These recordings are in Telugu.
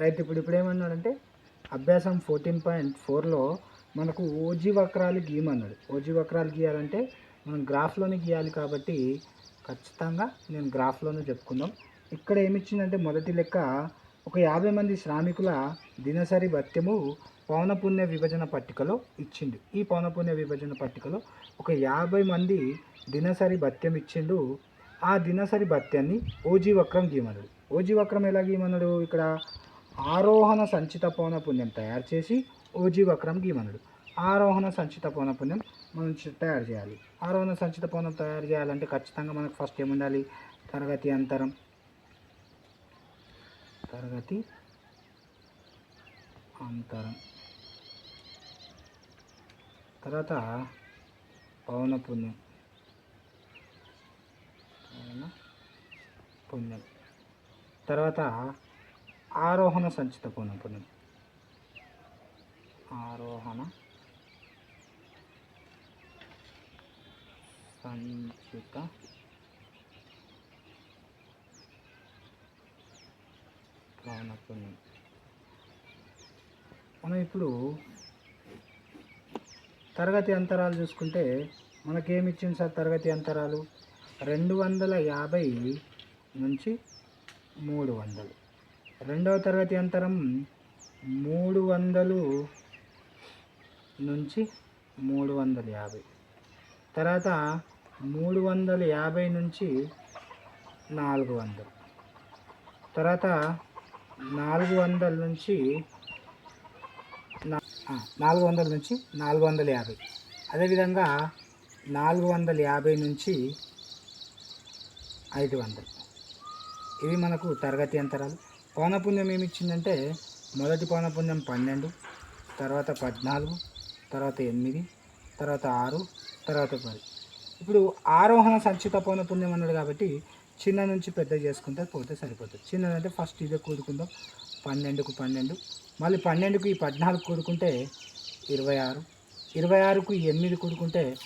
రైట్ ఇప్పుడు ఇప్పుడు ఏమన్నాడంటే అభ్యాసం ఫోర్టీన్ పాయింట్ ఫోర్లో మనకు ఓజీ వక్రాలు గీయమన్నాడు. ఓజీ వక్రాలు గీయాలంటే మనం గ్రాఫ్లోనే గీయాలి కాబట్టి ఖచ్చితంగా నేను గ్రాఫ్లోనే చెప్పుకుందాం. ఇక్కడ ఏమిచ్చిందంటే మొదటి లెక్క ఒక యాభై మంది శ్రామికుల దినసరి భత్యము పౌనపుణ్య విభజన పట్టికలో ఇచ్చిండు. ఈ పౌనపుణ్య విభజన పట్టికలో ఒక యాభై మంది దినసరి భత్యం ఇచ్చిండు. ఆ దినసరి భత్యాన్ని ఓజీ వక్రం గీయమన్నాడు. ఓజీ వక్రం ఎలా గీయమన్నాడు ఇక్కడ? ఆరోహణ సంచిత పౌనపుణ్యం తయారు చేసి ఓజీ వక్రం గీయమన్నాడు ఆరోహణ సంచిత పౌనపుణ్యం మనం తయారు చేయాలి. ఆరోహణ సంచిత పౌనం తయారు చేయాలంటే ఖచ్చితంగా మనకు ఫస్ట్ ఏముండాలి? తరగతి అంతరం. తరగతి అంతరం. తర్వాత పవన పుణ్యం. పవన పుణ్యం. తర్వాత ఆరోహణ సంచిత కోణం పుణ్యం ఆరోహణ సంచిత కోణ పుణ్యం మనం ఇప్పుడు తరగతి అంతరాలు చూసుకుంటే మనకేమిచ్చింది సార్ తరగతి అంతరాలు? రెండు వందల యాభై నుంచి మూడు వందలు. రెండవ తరగతి అంతరం మూడు వందలు నుంచి మూడు వందల యాభై. తర్వాత మూడు వందల యాభై నుంచి నాలుగు వందలు. తర్వాత నాలుగు వందల నుంచి నాలుగు వందల నుంచి నాలుగు వందల యాభై. అదేవిధంగా నాలుగు వందల యాభై నుంచి ఐదు వందలు. ఇవి మనకు తరగతి అంతరాలు. పౌనపుణ్యం ఏమి ఇచ్చిందంటే మొదటి పౌనపుణ్యం పన్నెండు తర్వాత పద్నాలుగు తర్వాత ఎనిమిది తర్వాత ఆరు తర్వాత పది. ఇప్పుడు ఆరోహణ సంచిత పౌనపుణ్యం అన్నాడు కాబట్టి చిన్న నుంచి పెద్ద చేసుకుంటే పోతే సరిపోతుంది. చిన్నదంటే ఫస్ట్ ఇదే కూడుకుందాం. పన్నెండుకు పన్నెండు. మళ్ళీ పన్నెండుకు ఈ పద్నాలుగు కూడుకుంటే ఇరవై ఆరు. ఇరవై ఆరుకు ఎనిమిది కూడుకుంటే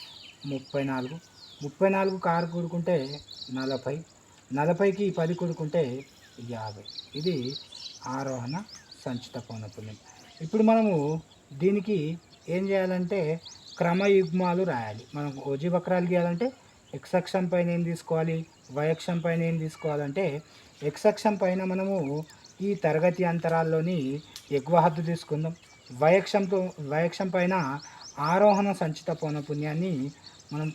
ముప్పై నాలుగు. ముప్పై నాలుగుకు ఆరు కూడుకుంటే నలభై. నలభైకి పది కూడుకుంటే యాభై. ఇది ఆరోహణ సంచిత పౌనపుణ్యం ఇప్పుడు మనము దీనికి ఏం చేయాలంటే క్రమయుగ్మాలు రాయాలి. మనం ఓజీవక్రాలు గీయాలంటే ఎక్స్ అక్షం పైన ఏం తీసుకోవాలి? వై అక్షం పైన ఏం తీసుకోవాలంటే ఎక్స్ అక్షం పైన మనము ఈ తరగతి అంతరాల్లోని ఎగువ హద్దు తీసుకుందాం వయక్షంతో వయక్షం పైన ఆరోహణ సంచిత పౌనపుణ్యాన్ని మనం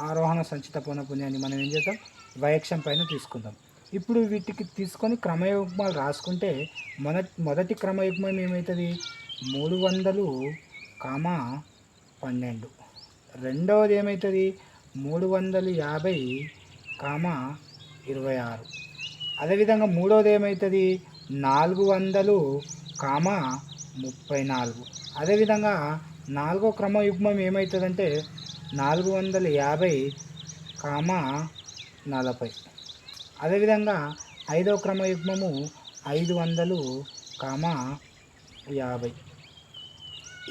ఆరోహణ సంచిత పౌనపుణ్యాన్ని మనం ఏం చేద్దాం? వయక్షం పైన తీసుకుందాం. ఇప్పుడు వీటికి తీసుకొని క్రమయుగ్మాలు రాసుకుంటే మొదటి మొదటి క్రమయుగ్మం ఏమవుతుంది మూడు వందలు కామా పన్నెండు. రెండవది ఏమవుతుంది మూడు వందలు యాభై కామా ఇరవై ఆరు అదేవిధంగా మూడవది ఏమవుతుంది నాలుగు వందలు కామా ముప్పై నాలుగు అదేవిధంగా నాలుగో క్రమయుగ్మం ఏమవుతుందంటే నాలుగు వందల యాభై కామా నలభై. అదేవిధంగా ఐదో క్రమయుగ్మము ఐదు వందలు కామా యాభై.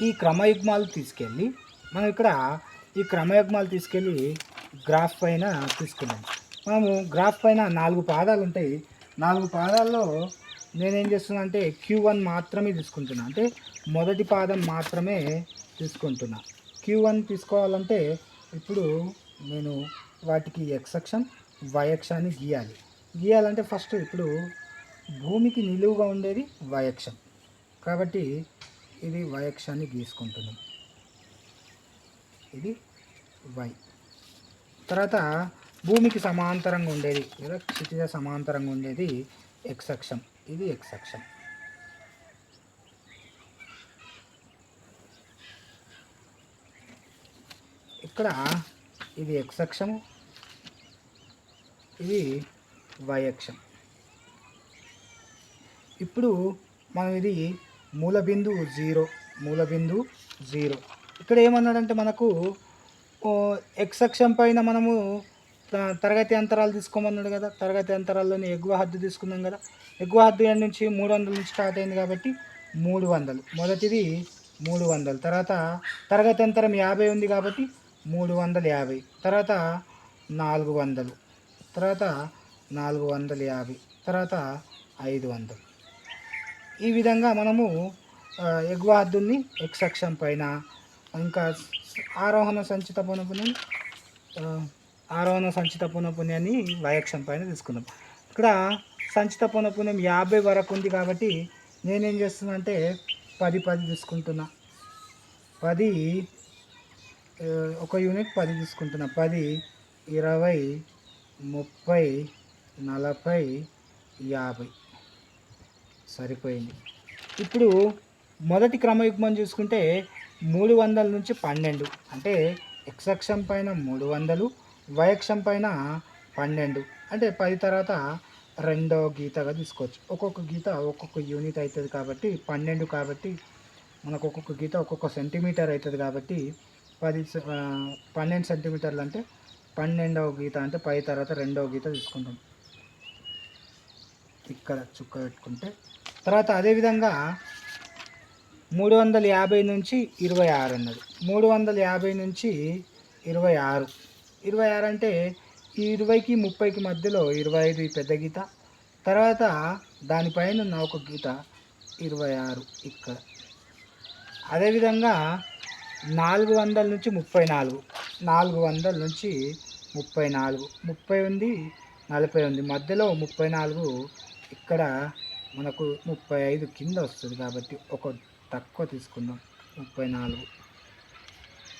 ఈ క్రమయుగ్మాలు తీసుకెళ్ళి మనం ఇక్కడ ఈ క్రమయుగ్మాలు తీసుకెళ్ళి గ్రాఫ్ పైన తీసుకున్నాం. మనము గ్రాఫ్ పైన నాలుగు పాదాలు ఉంటాయి. నాలుగు పాదాల్లో నేనేం చేస్తున్నా అంటే క్యూ వన్ మాత్రమే తీసుకుంటున్నా. అంటే మొదటి పాదం మాత్రమే తీసుకుంటున్నా. క్యూ వన్ తీసుకోవాలంటే ఇప్పుడు నేను వాటికి ఎక్స్ వయక్షాన్ని గీయాలి. గీయాలంటే ఫస్ట్ ఇప్పుడు భూమికి నిలువుగా ఉండేది వయక్షం. కాబట్టి ఇది వయక్షాన్ని గీసుకుంటున్నాం. ఇది వై. తర్వాత భూమికి సమాంతరంగా ఉండేది. లేదా క్షితిజ సమాంతరంగా ఉండేది ఎక్స్ అక్షం. ఇది ఎక్స్ అక్షం. ఇక్కడ ఇది ఎక్స్ అక్షము. ఇది వై అక్షం. ఇప్పుడు మనం ఇది మూల బిందువు జీరో మూల బిందువు జీరో. ఇక్కడ ఏమన్నాడంటే మనకు ఎక్స్ అక్షం పైన మనము తరగతి అంతరాలు తీసుకోమన్నాడు కదా. తరగతి అంతరాల్లోని ఎగువ హద్దు తీసుకున్నాం కదా. ఎగువ హద్దు నుంచి మూడు వందల నుంచి స్టార్ట్ అయింది కాబట్టి మూడు వందలు. మొదటిది మూడు వందలు. తర్వాత తరగతి అంతరం యాభై ఉంది కాబట్టి మూడు వందల యాభై. తర్వాత నాలుగు వందలు. తర్వాత నాలుగు వందల యాభై తర్వాత ఐదు వందలు. ఈ విధంగా మనము ఆ, ఎగువ హద్దుల్ని ఎక్స్ అక్షం పైన ఇంకా ఆరోహణ సంచిత పౌనపుణ్యం ఆరోహణ సంచిత పౌనపుణ్యాన్ని వయక్షం పైన తీసుకున్నాం. ఇక్కడ సంచిత పౌనపుణ్యం యాభై వరకు ఉంది కాబట్టి నేనేం చేస్తున్నా అంటే పది పది తీసుకుంటున్నా. పది ఒక యూనిట్ పది తీసుకుంటున్నా. పది ఇరవై ముప్పై నలభై యాభై. సరిపోయింది. ఇప్పుడు మొదటి క్రమయుగ్మం చూసుకుంటే మూడు వందల నుంచి పన్నెండు. అంటే ఎక్స్ అక్షం పైన మూడు వందలు వయక్షం పైన పన్నెండు. అంటే పది తర్వాత రెండో గీతగా తీసుకోవచ్చు. ఒక్కొక్క గీత ఒక్కొక్క యూనిట్ అవుతుంది కాబట్టి పన్నెండు కాబట్టి మనకు ఒక్కొక్క గీత ఒక్కొక్క సెంటీమీటర్ అవుతుంది కాబట్టి పది పన్నెండు సెంటీమీటర్లు అంటే పన్నెండవ గీత అంటే పై తర్వాత రెండవ గీత తీసుకుంటాం. ఇక్కడ చుక్క పెట్టుకుంటే. తర్వాత అదేవిధంగా మూడు వందల యాభై నుంచి ఇరవై ఆరు అన్నది మూడు వందల యాభై నుంచి ఇరవై ఆరు. ఇరవై ఆరు అంటే ఈ ఇరవైకి ముప్పైకి మధ్యలో ఇరవై ఐదు ఈ పెద్ద గీత. తర్వాత దానిపైన ఉన్న ఒక గీత ఇరవై ఆరు ఇక్కడ. అదేవిధంగా నాలుగు వందల నుంచి ముప్పై నాలుగు. నాలుగు వందల నుంచి ముప్పై నాలుగు. ముప్పై ఉంది నలభై ఉంది. మధ్యలో ముప్పై నాలుగు ఇక్కడ మనకు ముప్పై ఐదు కింద వస్తుంది కాబట్టి ఒక తక్కువ తీసుకుందాం. ముప్పై నాలుగు.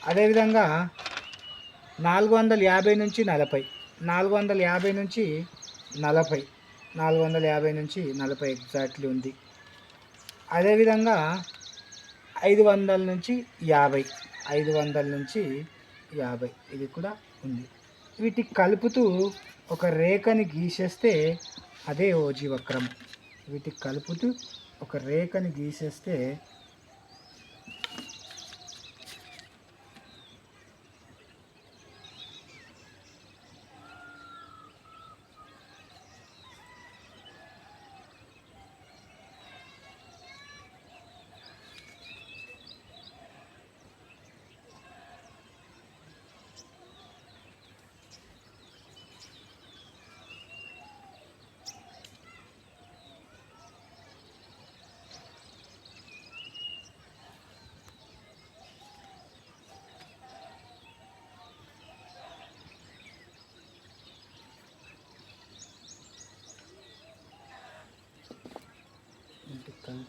అదేవిధంగా నాలుగు వందల యాభై నుంచి నలభై. నాలుగు వందల యాభై నుంచి నలభై. నాలుగు వందల యాభై నుంచి నలభై ఎగ్జాక్ట్లీ ఉంది. అదేవిధంగా ఐదు వందల నుంచి యాభై. ఐదు వందల నుంచి యాభై. ఇది కూడా ఉంది. వీటికి కలుపుతూ ఒక రేఖని గీసేస్తే అదే ఓజీ వక్రం వీటికి కలుపుతూ ఒక రేఖని గీసేస్తే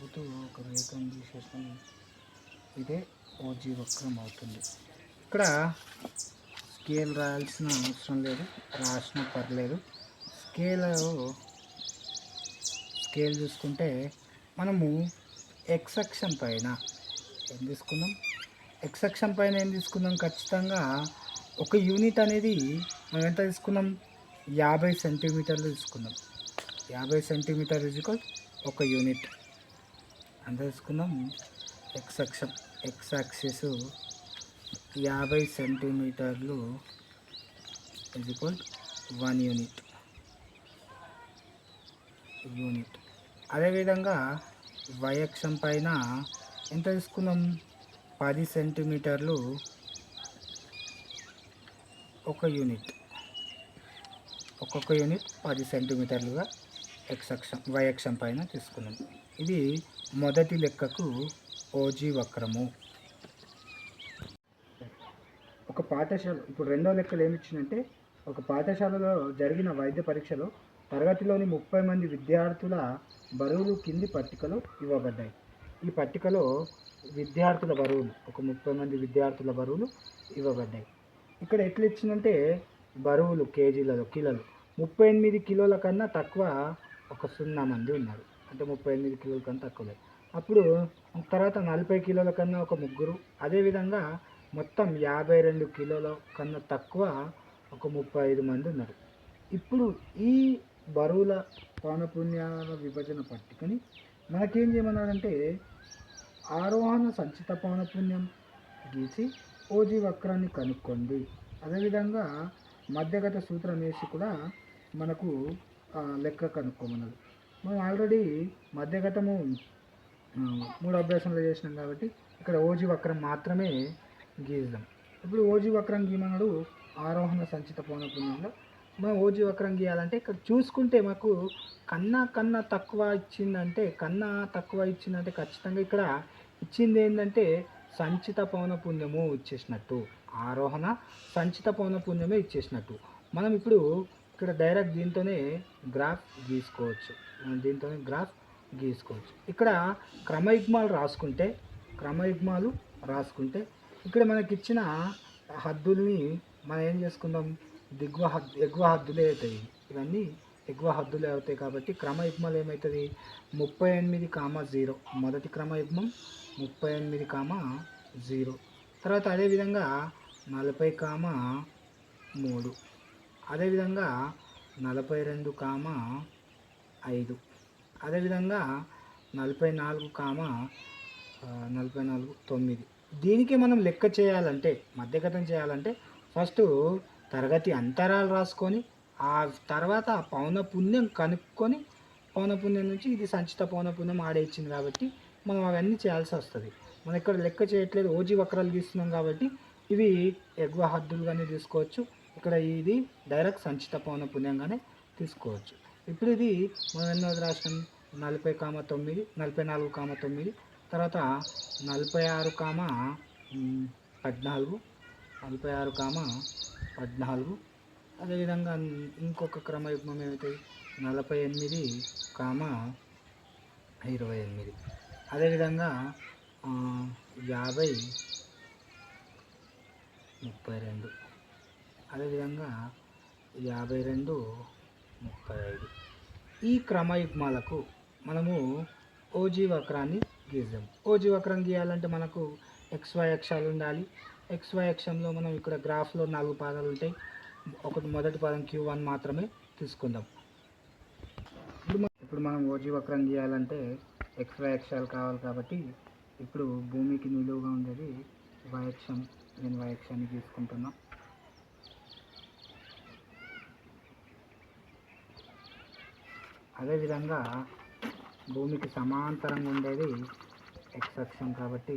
వీటికి ఒక రేఖను గీసేస్తే ఇదే ఓజీ వక్రం అవుతుంది. ఇక్కడ స్కేల్ రాయాల్సిన అవసరం లేదు రాసిన పర్లేదు. స్కేల్ స్కేల్ చూసుకుంటే మనము ఎక్సెక్షన్ పైన ఏం తీసుకున్నాం? ఎక్సెక్షన్ పైన ఏం తీసుకున్నాం? ఖచ్చితంగా ఒక యూనిట్ అనేది మనం ఎంత తీసుకున్నాం? యాభై సెంటీమీటర్లు తీసుకున్నాం. యాభై సెంటీమీటర్ ఇజుకల్ ఒక యూనిట్. అంత తీసుకున్నాం ఎక్స్ అక్షం ఎక్స్ యాక్సిస్ యాభై centimetres is equal one unit unit అదేవిధంగా y అక్షం పైన ఎంత తీసుకున్నాం? పది సెంటీమీటర్లు ఒక యూనిట్ ఒక్కొక్క యూనిట్ పది సెంటీమీటర్లుగా ఎక్స్ అక్షం y అక్షం పైన తీసుకున్నాం. ఇది మొదటి లెక్కకు ఓజీ వక్రము. ఒక పాఠశాల ఇప్పుడు రెండో లెక్కలు ఏమి ఇచ్చిందంటే ఒక పాఠశాలలో జరిగిన వైద్య పరీక్షలో తరగతిలోని ముప్పై మంది విద్యార్థుల బరువులు కింది పట్టికలో ఇవ్వబడ్డాయి. ఈ పట్టికలో విద్యార్థుల బరువులు ఒక ముప్పై మంది విద్యార్థుల బరువులు ఇవ్వబడ్డాయి. ఇక్కడ ఎట్లా ఇచ్చిందంటే బరువులు కేజీలలో కిలోలు. ముప్పై ఎనిమిది కిలోల కన్నా తక్కువ ఒక సున్నా మంది ఉన్నారు. అంటే ముప్పై ఎనిమిది కిలోల కన్నా తక్కువ అప్పుడు తర్వాత నలభై కిలోల కన్నా ఒక ముగ్గురు అదేవిధంగా మొత్తం యాభై రెండు కిలోల కన్నా తక్కువ ఒక ముప్పై ఐదు మంది ఉన్నారు. ఇప్పుడు ఈ బరువుల పౌనపుణ్యాల విభజన పట్టుకొని మనకేం చేయమన్నాడంటే ఆరోహణ సంచిత పౌనపుణ్యం గీసి ఓజీ వక్రాన్ని కనుక్కోండి. అదేవిధంగా మధ్యగత సూత్రం వేసి కూడా మనకు లెక్క కనుక్కోమన్నది మనం ఆల్రెడీ మధ్యగతము మూడు అభ్యాసంలో చేసినాం కాబట్టి ఇక్కడ ఓజీ వక్రం మాత్రమే గీద్దాం. ఇప్పుడు ఓజీ వక్రం గీమన్నాడు ఆరోహణ సంచిత పౌనపుణ్యంలో మనం ఓజీ వక్రం గీయాలంటే ఇక్కడ చూసుకుంటే మాకు కన్నా కన్నా తక్కువ ఇచ్చిందంటే కన్నా తక్కువ ఇచ్చిందంటే ఖచ్చితంగా ఇక్కడ ఇచ్చింది ఏంటంటే సంచిత పౌన పుణ్యము ఇచ్చేసినట్టు. ఆరోహణ సంచిత పౌన పుణ్యమే ఇచ్చేసినట్టు. మనం ఇప్పుడు ఇక్కడ డైరెక్ట్ దీంతోనే గ్రాఫ్ గీసుకోవచ్చు. మనం దీంతోనే గ్రాఫ్ గీసుకోవచ్చు. ఇక్కడ క్రమయుగ్మాలు రాసుకుంటే క్రమయుగ్మాలు రాసుకుంటే ఇక్కడ మనకి ఇచ్చిన హద్దుల్ని మనం ఏం చేసుకుందాం? దిగువ హద్దు ఎగువ హద్దులే అవుతాయి. ఇవన్నీ ఎగువ హద్దులే అవుతాయి కాబట్టి క్రమయుగ్మాలు ఏమవుతుంది ముప్పై ఎనిమిది కామ జీరో. మొదటి క్రమయుగ్మం ముప్పై ఎనిమిది కామ జీరో. తర్వాత అదేవిధంగా నలభై కామ మూడు. అదేవిధంగా నలభై రెండు కామ ఐదు. అదేవిధంగా నలభై నాలుగు కామ నలభై నాలుగు తొమ్మిది. దీనికి మనం లెక్క చేయాలంటే మధ్యగతం చేయాలంటే ఫస్ట్ తరగతి అంతరాలు రాసుకొని ఆ తర్వాత పౌనపుణ్యం పుణ్యం కనుక్కొని పౌనపుణ్యం నుంచి ఇది సంచిత పౌనపుణ్యం ఆడే ఇచ్చింది కాబట్టి మనం అవన్నీ చేయాల్సి వస్తుంది. మనం ఇక్కడ లెక్క చేయట్లేదు ఓజీ వక్రాలు గీస్తున్నాం కాబట్టి ఇవి ఎగువ హద్దులుగానే తీసుకోవచ్చు. ఇక్కడ ఇది డైరెక్ట్ సంచిత పౌన పుణ్యంగానే తీసుకోవచ్చు. ఇప్పుడు ఇది మనం ఎన్నోది రాష్ట్రం నలభై కామ తొమ్మిది నలభై నాలుగు కామ తొమ్మిది తర్వాత నలభై ఆరు కామ పద్నాలుగు నలభై ఆరు కామ పద్నాలుగు. అదేవిధంగా ఇంకొక క్రమయుగ్మం ఏమవుతుంది నలభై ఎనిమిది కామ ఇరవై ఎనిమిది. అదేవిధంగా యాభై ముప్పై రెండు. అదేవిధంగా యాభై రెండు ముప్పై ఐదు ఈ క్రమయుగ్మాలకు మనము ఓజీ వక్రాన్ని గీద్దాం ఓజీ వక్రం గీయాలంటే మనకు ఎక్స్వై అక్షాలు ఉండాలి. ఎక్స్వై అక్షంలో మనం ఇక్కడ గ్రాఫ్లో నాలుగు పాదాలు ఉంటాయి. ఒకటి మొదటి పాదం క్యూ వన్ మాత్రమే తీసుకుందాం. ఇప్పుడు మనం ఇప్పుడు మనం ఓజీ వక్రం గీయాలంటే ఎక్స్వై అక్షాలు కావాలి కాబట్టి ఇప్పుడు భూమికి నిలువుగా ఉండేది వయక్షం నేను వయక్షాన్ని తీసుకుంటున్నా అదేవిధంగా భూమికి సమాంతరంగా ఉండేది ఎక్స్ అక్షం కాబట్టి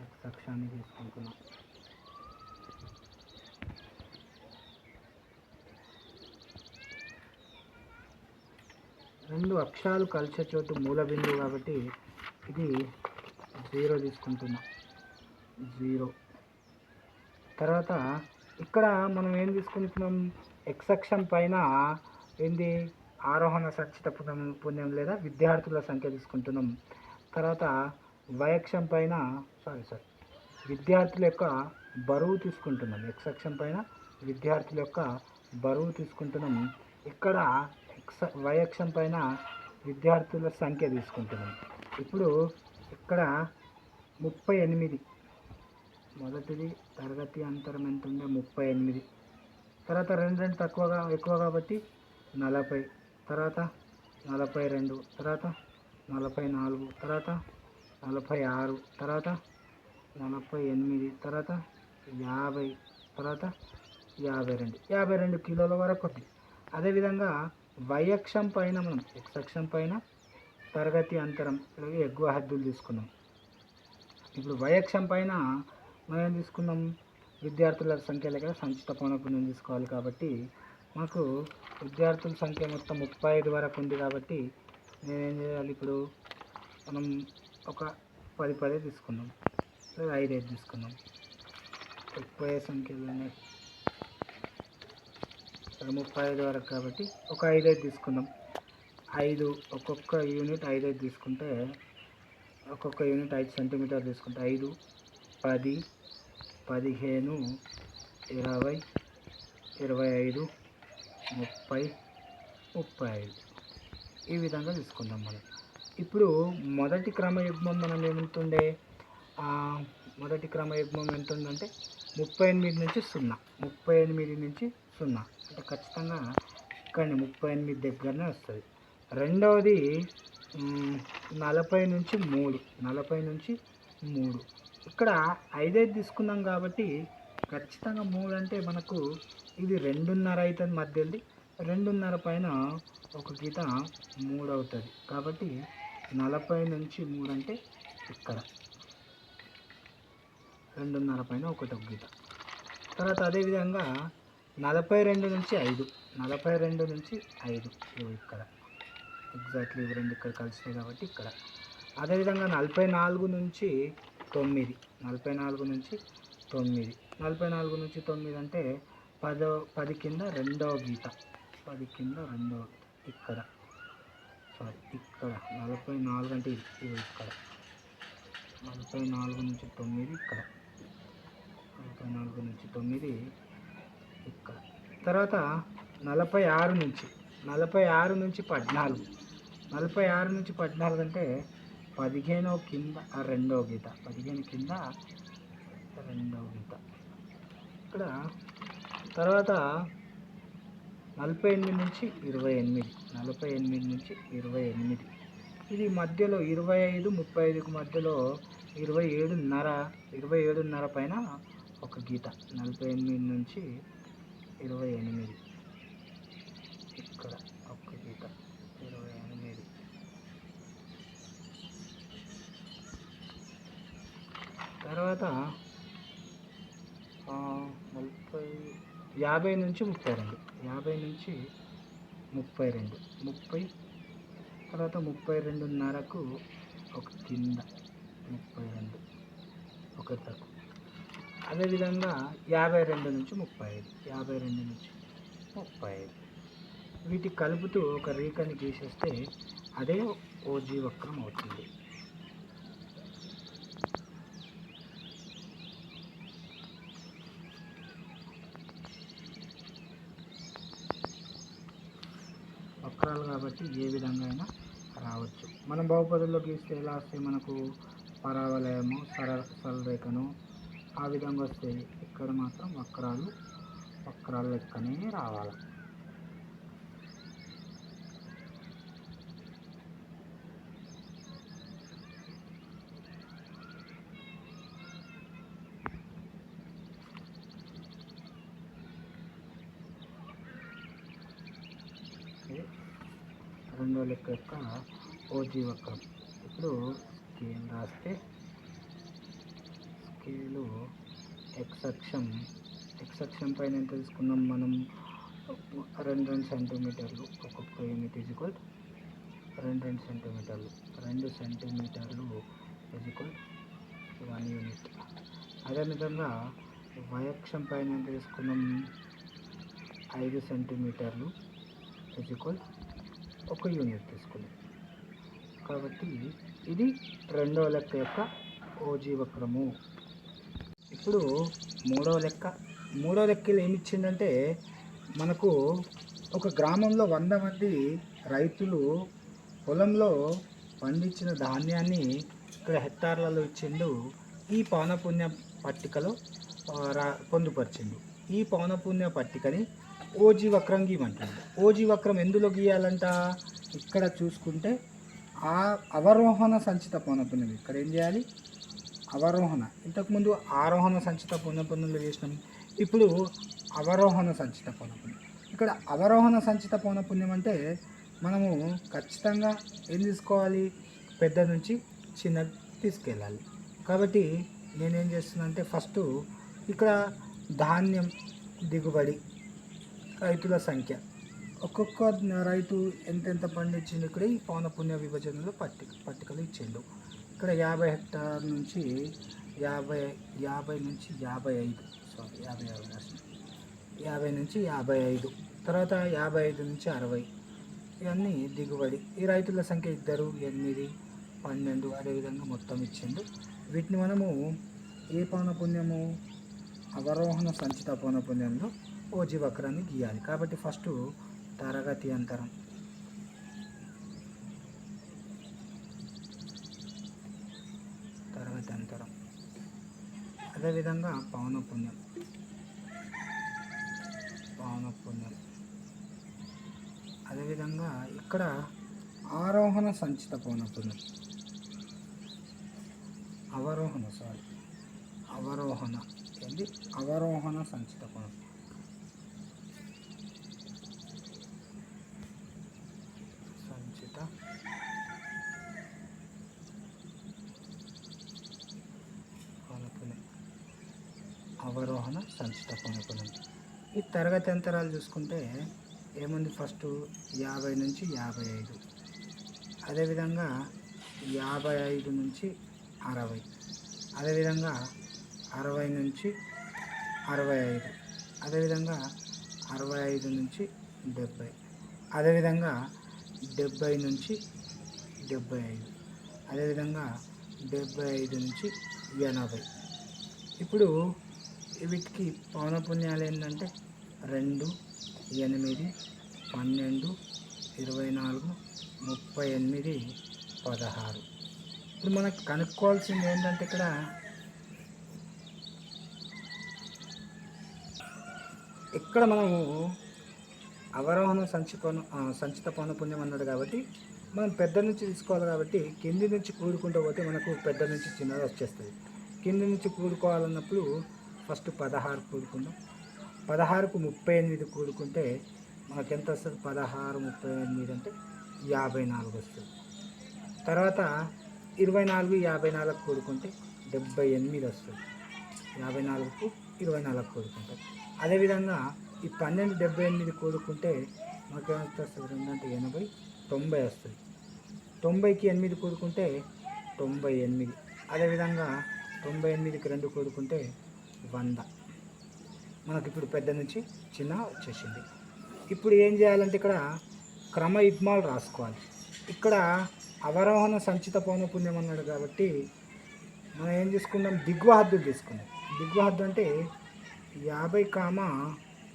ఎక్స్ అక్షాన్ని తీసుకుంటున్నాం. రెండు అక్షాలు కలిసే చోటు మూల బిందువు కాబట్టి ఇది జీరో తీసుకుంటున్నాం. జీరో. తర్వాత ఇక్కడ మనం ఏం తీసుకుంటున్నాం? ఎక్సెక్షన్ పైన ఏంది? ఆరోహణ సచ్చిత పుణ్యం పుణ్యం లేదా విద్యార్థుల సంఖ్య తీసుకుంటున్నాం. తర్వాత వయక్షం పైన సారీ సారీ విద్యార్థుల యొక్క బరువు తీసుకుంటున్నాం. ఎక్సెక్షన్ పైన విద్యార్థుల యొక్క బరువు తీసుకుంటున్నాం. ఇక్కడ ఎక్స్ వయక్షం పైన విద్యార్థుల సంఖ్య తీసుకుంటున్నాం. ఇప్పుడు ఇక్కడ ముప్పై ఎనిమిది. మొదటిది తరగతి అంతరం ఎంత ఉందో ముప్పై ఎనిమిది. తర్వాత రెండు రెండు తక్కువగా ఎక్కువ కాబట్టి నలభై. తర్వాత నలభై రెండు తర్వాత నలభై నాలుగు తర్వాత నలభై ఆరు తర్వాత నలభై ఎనిమిది తర్వాత యాభై తర్వాత యాభై రెండు. యాభై రెండు కిలోల వరకు ఉంది. అదేవిధంగా వైయక్షం పైన మనం ఎక్సక్షం పైన తరగతి అంతరం అలాగే ఎగువ హద్దులు తీసుకున్నాం. ఇప్పుడు వైయక్షం పైన మనం ఏం తీసుకున్నాం? విద్యార్థుల సంఖ్య లెక్క సంచిత పౌనపుణ్యం తీసుకోవాలి కాబట్టి మాకు విద్యార్థుల సంఖ్య మొత్తం ముప్పై ఐదు వరకు ఉంది కాబట్టి నేనేం చేయాలి ఇప్పుడు? మనం ఒక పది పదే తీసుకుందాం లేదా ఐదు ఐదు తీసుకుందాం ముప్పై సంఖ్యలు ముప్పై ఐదు వరకు కాబట్టి ఒక ఐదు ఐదు తీసుకుందాం ఐదు ఒక్కొక్క యూనిట్ ఐదు ఐదు తీసుకుంటే ఒక్కొక్క యూనిట్ ఐదు సెంటీమీటర్ తీసుకుంటే ఐదు పది పదిహేను ఇరవై ఇరవై ఐదు ముప్పై ముప్పై ఐదు ఈ విధంగా తీసుకుందాం మనం. ఇప్పుడు మొదటి క్రమయుగ్మం మనం ఏముంటుండే? మొదటి క్రమయుగ్మం ఎంత ఉందంటే ముప్పై ఎనిమిది నుంచి సున్నా. ముప్పై ఎనిమిది నుంచి సున్నా. అంటే ఖచ్చితంగా ఇక్కడనే ముప్పై ఎనిమిది దగ్గరనే వస్తుంది. రెండవది నలభై నుంచి మూడు. నలభై నుంచి మూడు. ఇక్కడ ఐదైదు తీసుకున్నాం కాబట్టి ఖచ్చితంగా మూడు అంటే మనకు ఇది రెండున్నర అవుతుంది మధ్యది రెండున్నర పైన ఒక గీత మూడు అవుతుంది. కాబట్టి నలభై నుంచి మూడు అంటే ఇక్కడ. రెండున్నర పైన ఒకటి ఒక గీత. తర్వాత అదేవిధంగా నలభై రెండు నుంచి ఐదు. నలభై రెండు నుంచి ఐదు ఇక్కడ. ఎగ్జాక్ట్లీ ఇవి రెండు ఇక్కడ కలిసినాయి కాబట్టి ఇక్కడ. అదేవిధంగా నలభై నాలుగు నుంచి తొమ్మిది. నలభై నాలుగు నుంచి తొమ్మిది. నలభై నాలుగు నుంచి తొమ్మిది అంటే పదో పది కింద రెండవ గీత. పది కింద రెండవ గీత. ఇక్కడ. సారీ ఇక్కడ. నలభై నాలుగు అంటే ఇది. ఇక్కడ. నలభై నాలుగు నుంచి తొమ్మిది ఇక్కడ. నలభై నాలుగు నుంచి తొమ్మిది ఇక్కడ. తర్వాత నలభై ఆరు నుంచి. నలభై ఆరు నుంచి పద్నాలుగు. నలభై ఆరు నుంచి పద్నాలుగు అంటే పదిహేను కింద రెండవ గీత. పదిహేను కింద రెండవ గీత. ఇక్కడ తర్వాత నలభై ఎనిమిది నుంచి ఇరవై ఎనిమిది. నలభై ఎనిమిది నుంచి ఇరవై ఎనిమిది. ఇది మధ్యలో ఇరవై ఐదు ముప్పై ఐదుకు మధ్యలో ఇరవై ఏడున్నర ఇరవై ఏడున్నర పైన ఒక గీత. నలభై ఎనిమిది నుంచి ఇరవై ఎనిమిది ఇక్కడ ఒక గీత ఇరవై ఎనిమిది తర్వాత నలభై యాభై నుంచి ముప్పై రెండు యాభై నుంచి ముప్పై రెండు ముప్పై తర్వాత ముప్పై రెండున్నరకు ఒక కింద. ముప్పై రెండు ఒక తక్కువ. అదేవిధంగా యాభై రెండు నుంచి ముప్పై ఐదు యాభై రెండు నుంచి ముప్పై ఐదు వీటి కలుపుతూ ఒక రేఖని గీసేస్తే అదే ఓజీ వక్రం అవుతుంది. కాబట్టి ఏ విధంగా అయినా రావచ్చు. మనం బహుపదుల్లో గీస్తే ఎలా వస్తాయి? మనకు పరావలయము సర సరళరేఖను ఆ విధంగా వస్తాయి. ఇక్కడ మాత్రం వక్రాలు వక్రాలు లెక్కనే రావాలి ఇది రెండో లెక్క యొక్క ఓజీ ఒక ఇప్పుడు స్కేల్ రాస్తే స్కేలు ఎక్స్ అక్షం. ఎక్స్ అక్షం పైన ఎంత తీసుకున్నాం మనం? రెండు రెండు సెంటీమీటర్లు. ఒక్కొక్క యూనిట్ ఈజ్వల్ రెండు రెండు సెంటీమీటర్లు. రెండు సెంటీమీటర్లు ఈజ్వల్ వన్ యూనిట్. అదేవిధంగా వయక్షం పైన ఎంత తీసుకున్నాం? ఐదు సెంటీమీటర్లు ఈజ్ ఒక యూనిట్ తీసుకున్నాం కాబట్టి ఇది రెండవ లెక్క యొక్క ఓజీ వక్రము ఇప్పుడు మూడవ లెక్క. మూడవ లెక్కలు ఏమిచ్చిందంటే మనకు ఒక గ్రామంలో వంద మంది రైతులు పొలంలో పండించిన ధాన్యాన్ని ఇక్కడ హెక్టార్లలో ఇచ్చిండు. ఈ పౌనపుణ్య పట్టికలో రా పొందుపరిచిండు. ఈ పౌనపుణ్య పట్టికని ఓజీ వక్రం గీయమంటుంది ఓజీ వక్రం ఎందులో గీయాలంట? ఇక్కడ చూసుకుంటే ఆ అవరోహణ సంచిత పౌనపుణ్యం ఇక్కడ ఏం చేయాలి? అవరోహణ. ఇంతకుముందు ఆరోహణ సంచిత పౌనపుణ్యంలో చేసినాం ఇప్పుడు అవరోహణ సంచిత పౌనపుణ్యం ఇక్కడ అవరోహణ సంచిత పౌనపుణ్యం అంటే మనము ఖచ్చితంగా ఏం తీసుకోవాలి? పెద్ద నుంచి చిన్న తీసుకెళ్ళాలి. కాబట్టి నేనేం చేస్తున్నా అంటే ఫస్ట్ ఇక్కడ ధాన్యం దిగుబడి రైతుల సంఖ్య. ఒక్కొక్క రైతు ఎంతెంత పండించింది ఇక్కడ ఈ పౌనపుణ్య విభజనలో పట్టిక పట్టికలు ఇచ్చిండు. ఇక్కడ యాభై హెక్టార్ నుంచి యాభై యాభై నుంచి యాభై ఐదు. సారీ యాభై యాభై రాసిన. యాభై నుంచి యాభై ఐదు. తర్వాత యాభై ఐదు నుంచి అరవై. ఇవన్నీ దిగుబడి. ఈ రైతుల సంఖ్య ఇద్దరు ఎనిమిది పన్నెండు అదేవిధంగా మొత్తం ఇచ్చిండు. వీటిని మనము ఏ పౌనపుణ్యము అవరోహణ సంచిత పౌనపుణ్యంలో ఓజీ వక్రాన్ని గీయాలి. కాబట్టి ఫస్ట్ తరగతి అంతరం. తరగతి అంతరం. అదేవిధంగా పౌనపుణ్యం పౌనపుణ్యం అదేవిధంగా ఇక్కడ ఆరోహణ సంచిత పౌనపుణ్యం అవరోహణ సారీ. అవరోహణ. ఏంటి అవరోహణ సంచిత పౌనం సంచిత పౌనపుణ్యం అవరోహణ సంచిత ఈ తరగతి అంతరాలు చూసుకుంటే ఏముంది ఫస్ట్? యాభై నుంచి యాభై ఐదు. అదేవిధంగా యాభై ఐదు నుంచి అరవై. అదేవిధంగా అరవై నుంచి అరవై ఐదు. అదేవిధంగా అరవై ఐదు నుంచి డెబ్బై. అదేవిధంగా డెబ్బై నుంచి డెబ్బై ఐదు. అదేవిధంగా డెబ్బై ఐదు నుంచి ఎనభై. ఇప్పుడు వీటికి పౌనపుణ్యాలు ఏంటంటే రెండు ఎనిమిది పన్నెండు ఇరవై నాలుగు ముప్పై ఎనిమిది పదహారు. ఇప్పుడు మనకు కనుక్కోవాల్సింది ఏంటంటే ఇక్కడ ఇక్కడ మనము అవరోహణ సంచి సంచిత పౌనపుణ్యం అన్నాడు కాబట్టి మనం పెద్ద నుంచి తీసుకోవాలి కాబట్టి కింది నుంచి కూడుకుంటూ పోతే మనకు పెద్ద నుంచి చిన్నది వచ్చేస్తుంది. కింది నుంచి కూడుకోవాలన్నప్పుడు ఫస్ట్ పదహారు కూడుకుందాం. పదహారుకు ముప్పై ఎనిమిది కూడుకుంటే మనకు ఎంత వస్తుంది? పదహారు ముప్పై ఎనిమిది అంటే యాభై నాలుగు వస్తుంది. తర్వాత ఇరవై నాలుగు యాభై నాలుగు కూడుకుంటే డెబ్బై ఎనిమిది వస్తుంది. యాభై నాలుగుకు ఇరవై నాలుగు కూడుకుంటాం. అదేవిధంగా ఈ పన్నెండు డెబ్బై ఎనిమిది కూడుకుంటే మనకు ఎంత వస్తుంది? రెండు ఎనభై తొంభై వస్తుంది. తొంభైకి ఎనిమిది కూడుకుంటే తొంభై ఎనిమిది. అదేవిధంగా తొంభై ఎనిమిదికి రెండు కూడుకుంటే వంద. మనకి ఇప్పుడు పెద్ద నుంచి చిన్న వచ్చేసింది. ఇప్పుడు ఏం చేయాలంటే ఇక్కడ క్రమ యుగ్మాలు రాసుకోవాలి. ఇక్కడ అవరోహణ సంచిత పౌనపుణ్యం అన్నాడు కాబట్టి మనం ఏం తీసుకున్నాం దిగ్వహద్దులు తీసుకున్నాం దిగ్వహద్దు అంటే యాభై కామ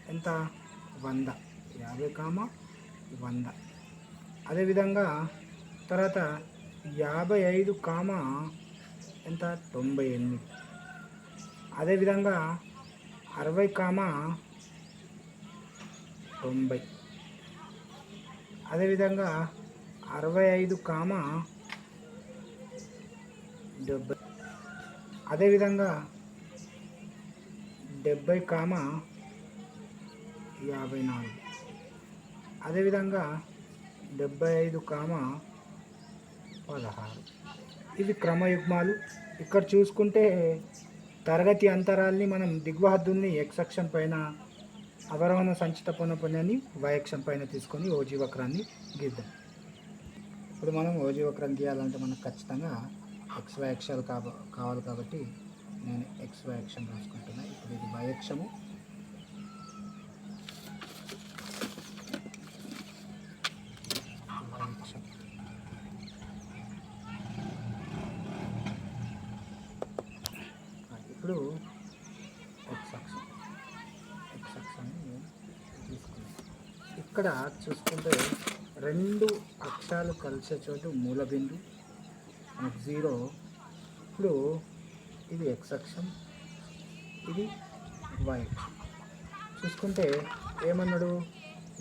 ఎంత? వంద. యాభై కామ వంద. అదేవిధంగా తర్వాత యాభై ఐదు కామ ఎంత? తొంభై ఎనిమిది. అదేవిధంగా అరవై కామ తొంభై. అదేవిధంగా అరవై ఐదు కామ డెబ్బై. అదేవిధంగా డెబ్బై కామ యాభై నాలుగు. అదేవిధంగా డెబ్బై ఐదు కామ పదహారు. ఇవి క్రమయుగ్మాలు. ఇక్కడ చూసుకుంటే తరగతి అంతరాల్ని మనం దిగ్వహద్దుల్ని ఎక్సక్షన్ పైన అవరోహణ సంచిత పునఃపుణ్యాన్ని వయక్షం పైన తీసుకొని ఓజీ వక్రాన్ని గీద్దాం. ఇప్పుడు మనం ఓజీ వక్రం గీయాలంటే మనకు ఖచ్చితంగా ఎక్స్ వయక్షాలు కావాలి కాబట్టి నేను ఎక్స్ వయక్షం రాసుకుంటున్నాను ఇప్పుడు ఇది వయక్షము వయక్షం ఇప్పుడు ఎక్స్ అక్షం ఎక్స్ అక్షాన్ని నేను తీసుకున్నాను ఇక్కడ చూసుకుంటే రెండు అక్షాలు కలిసే చోటు మూల బిందు మనకు జీరో. ఇప్పుడు ఇది ఎక్స్ అక్షం ఇది వై చూసుకుంటే ఏమన్నాడు?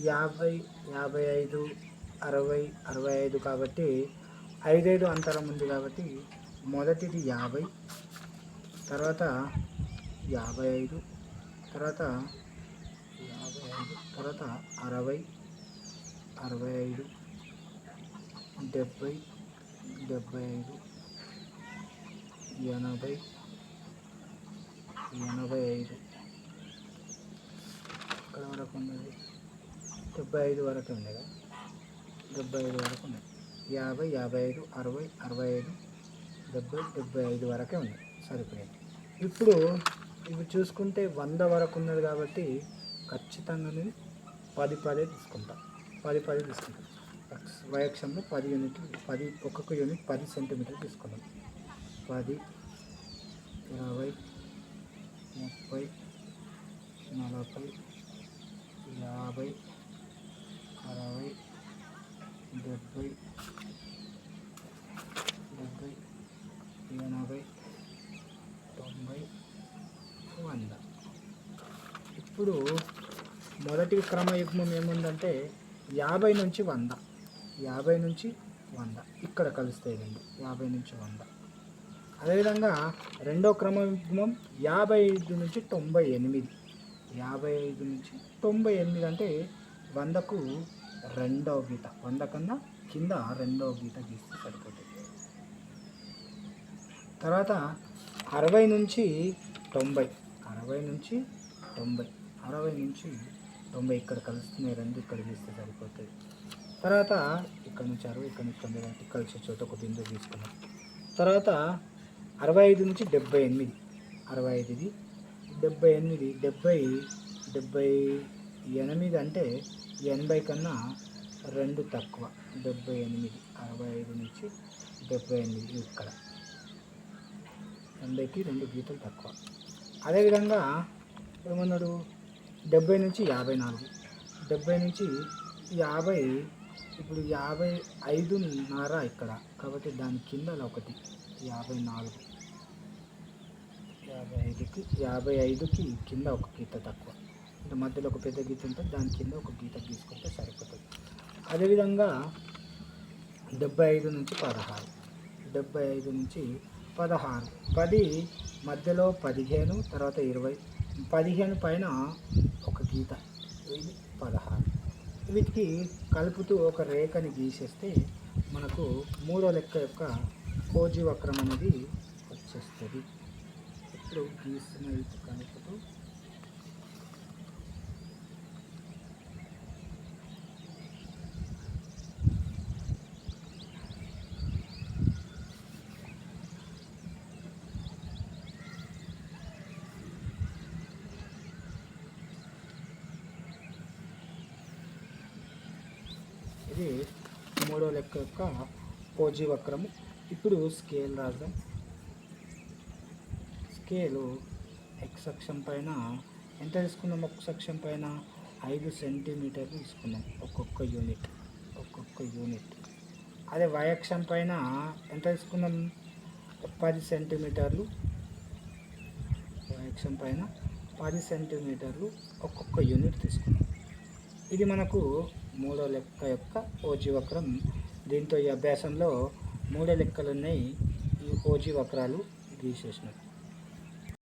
యాభై యాభై ఐదు అరవై అరవై ఐదు కాబట్టి ఐదైదు అంతరం ఉంది కాబట్టి మొదటిది యాభై తర్వాత యాభై ఐదు తర్వాత తర్వాత అరవై అరవై ఐదు డెబ్బై డెబ్బై ఐదు ఎనభై ఎనభై ఐదు ఇక్కడ వరకు ఉన్నది. డెబ్బై ఐదు వరకు ఉంది కదా? డెబ్బై ఐదు వరకు ఉంది. యాభై యాభై ఐదు అరవై అరవై ఐదు డెబ్బై డెబ్బై ఐదు వరకే ఉంది. సరిపోయింది. ఇప్పుడు ఇవి చూసుకుంటే వంద వరకు ఉన్నది కాబట్టి ఖచ్చితంగా నేను పది పదే తీసుకుంటా. పది పది తీసుకుంటాం. వయక్షంలో పది యూనిట్లు పది ఒక్కొక్క యూనిట్ పది సెంటీమీటర్లు తీసుకున్నాం పది ఇరవై ముప్పై నలభై యాభై అరవై డెబ్బై డెబ్బై ఎనభై తొంభై వంద. ఇప్పుడు మొదటి క్రమయుగ్మం ఏముందంటే యాభై నుంచి వంద. యాభై నుంచి వంద. ఇక్కడ కలుస్తాయి రెండు. యాభై నుంచి వంద. అదేవిధంగా రెండో క్రమయుగ్మం యాభై ఐదు నుంచి తొంభై ఎనిమిది. యాభై ఐదు నుంచి తొంభై ఎనిమిది అంటే వందకు రెండవ గీత. వంద కన్నా కింద రెండవ గీత గీస్తే సరిపోతుంది. తర్వాత అరవై నుంచి తొంభై. అరవై నుంచి తొంభై. అరవై నుంచి తొంభై ఇక్కడ కలుస్తున్నాయి రెండు ఇక్కడ గీస్తే సరిపోతుంది తర్వాత ఇక్కడ నుంచి అరవై ఇక్కడ నుంచి తొంభై రెండు కలిసే చోట ఒక బిందువు తీసుకున్నాం తర్వాత అరవై ఐదు నుంచి డెబ్బై ఎనిమిది. అరవై ఐదుది డెబ్బై ఎనిమిది డెబ్బై డెబ్బై ఎనిమిది అంటే ఎనభై కన్నా రెండు తక్కువ. డెబ్బై ఎనిమిది అరవై ఐదు నుంచి డెబ్బై ఎనిమిది ఇక్కడ. ఎనభైకి రెండు గీతలు తక్కువ. అదేవిధంగా ఏమన్నాడు? డెబ్బై నుంచి యాభై నాలుగు. డెబ్బై నుంచి యాభై ఇప్పుడు యాభై ఐదున్నర ఇక్కడ. కాబట్టి దాని కింద ఒకటి. యాభై నాలుగు. యాభై ఐదుకి యాభై ఐదుకి కింద ఒక గీత తక్కువ. అంటే మధ్యలో ఒక పెద్ద గీత ఉంటుంది దాని కింద ఒక గీత గీసుకుంటే సరిపోతుంది. అదేవిధంగా డెబ్బై ఐదు నుంచి పదహారు. డెబ్బై ఐదు నుంచి పదహారు. పది మధ్యలో పదిహేను తర్వాత ఇరవై. పదిహేను పైన గీత. ఇది పదహారు. వీటికి కలుపుతూ ఒక రేఖని గీసేస్తే మనకు మూడో లెక్క యొక్క కోజీ వక్రం అనేది వచ్చేస్తుంది. ఇప్పుడు గీస్తున్న కలుపుతూ ఇది మూడో లెక్క యొక్క కోజీ వక్రము. ఇప్పుడు స్కేల్ రాద్దాం. స్కేలు ఎక్స్ అక్షం పైన ఎంత తీసుకున్నాం? ఒక్క అక్షం పైన ఐదు సెంటీమీటర్లు తీసుకున్నాం. ఒక్కొక్క యూనిట్ ఒక్కొక్క యూనిట్. అదే వైక్షం పైన ఎంత తీసుకున్నాం? పది సెంటీమీటర్లు. వయక్షం పైన పది సెంటీమీటర్లు ఒక్కొక్క యూనిట్ తీసుకున్నాం. ఇది మనకు మూడో లెక్క యొక్క ఓజీ వక్రం దీంతో ఈ అభ్యాసంలో మూడో లెక్కలున్నాయి. ఈ ఓజీ వక్రాలు గీసేసినాం